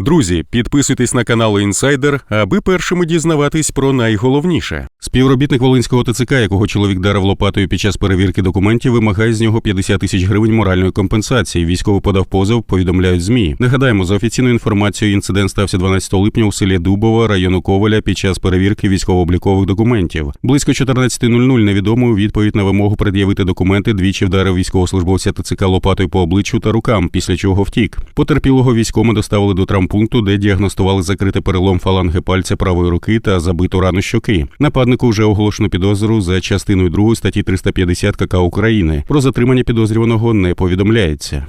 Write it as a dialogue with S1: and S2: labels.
S1: Друзі, підписуйтесь на канал Інсайдер, аби першими дізнаватись про найголовніше. Співробітник Волинського ТЦК, якого чоловік дарив лопатою під час перевірки документів, вимагає з нього 50 тисяч гривень моральної компенсації. Військовий подав позов, повідомляють змі. Нагадаємо, за офіційною інформацією, інцидент стався 12 липня у селі Дубова, району Коваля, під час перевірки військово-облікових документів. Близько 14.00 невідомий у відповідь на вимогу пред'явити документи двічі вдарив військовослужбовця ТЦК лопатою по обличчю та рукам, після чого втік. Потерпілого військоми доставили до травмпункту, де діагностували закритий перелом фаланги пальця правої руки та забиту рану щоки. Нападнику вже оголошено підозру за частиною 2 статті 350 КК України. Про затримання підозрюваного не повідомляється.